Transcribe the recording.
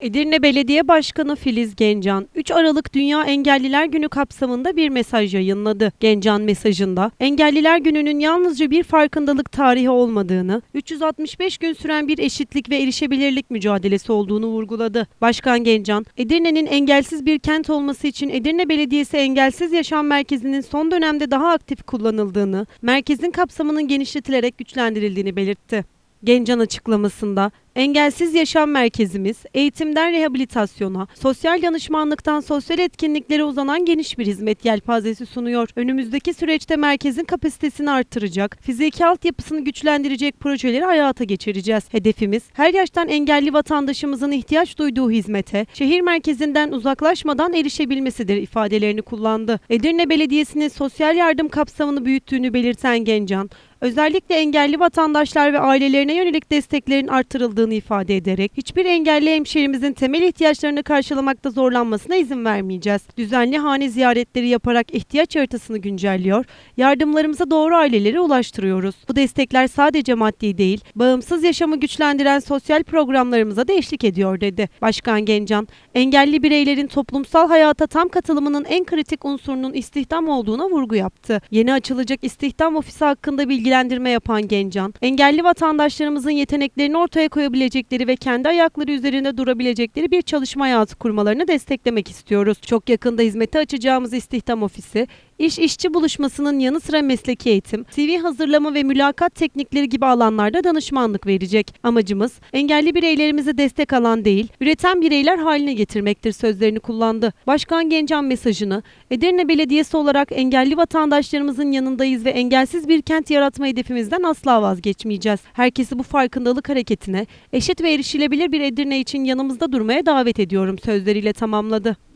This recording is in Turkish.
Edirne Belediye Başkanı Filiz Gencan, 3 Aralık Dünya Engelliler Günü kapsamında bir mesaj yayınladı. Gencan mesajında, Engelliler Günü'nün yalnızca bir farkındalık tarihi olmadığını, 365 gün süren bir eşitlik ve erişebilirlik mücadelesi olduğunu vurguladı. Başkan Gencan, Edirne'nin engelsiz bir kent olması için Edirne Belediyesi Engelsiz Yaşam Merkezi'nin son dönemde daha aktif kullanıldığını, merkezin kapsamının genişletilerek güçlendirildiğini belirtti. Gencan açıklamasında Engelsiz Yaşam Merkezimiz eğitimden rehabilitasyona, sosyal danışmanlıktan sosyal etkinliklere uzanan geniş bir hizmet yelpazesi sunuyor. Önümüzdeki süreçte merkezin kapasitesini artıracak, fiziki altyapısını güçlendirecek projeleri hayata geçireceğiz. Hedefimiz her yaştan engelli vatandaşımızın ihtiyaç duyduğu hizmete şehir merkezinden uzaklaşmadan erişebilmesidir ifadelerini kullandı. Edirne Belediyesi'nin sosyal yardım kapsamını büyüttüğünü belirten Gencan, özellikle engelli vatandaşlar ve ailelerine yönelik desteklerin artırıldığını ifade ederek hiçbir engelli hemşehrimizin temel ihtiyaçlarını karşılamakta zorlanmasına izin vermeyeceğiz. Düzenli hane ziyaretleri yaparak ihtiyaç haritasını güncelliyor, yardımlarımızı doğru ailelere ulaştırıyoruz. Bu destekler sadece maddi değil, bağımsız yaşamı güçlendiren sosyal programlarımıza da eşlik ediyor dedi. Başkan Gencan, engelli bireylerin toplumsal hayata tam katılımının en kritik unsurunun istihdam olduğuna vurgu yaptı. Yeni açılacak istihdam ofisi hakkında bilgilendirme yapan Gencan, engelli vatandaşlarımızın yeteneklerini ortaya koyabilecekleri ve kendi ayakları üzerinde durabilecekleri bir çalışma hayatı kurmalarını desteklemek istiyoruz. Çok yakında hizmete açacağımız istihdam ofisi, iş işçi buluşmasının yanı sıra mesleki eğitim, CV hazırlama ve mülakat teknikleri gibi alanlarda danışmanlık verecek. Amacımız engelli bireylerimize destek alan değil, üreten bireyler haline getirmektir sözlerini kullandı. Başkan Gencan mesajını Edirne Belediyesi olarak engelli vatandaşlarımızın yanındayız ve engelsiz bir kent yaratma hedefimizden asla vazgeçmeyeceğiz. Herkesi bu farkındalık hareketine eşit ve erişilebilir bir Edirne için yanımızda durmaya davet ediyorum sözleriyle tamamladı.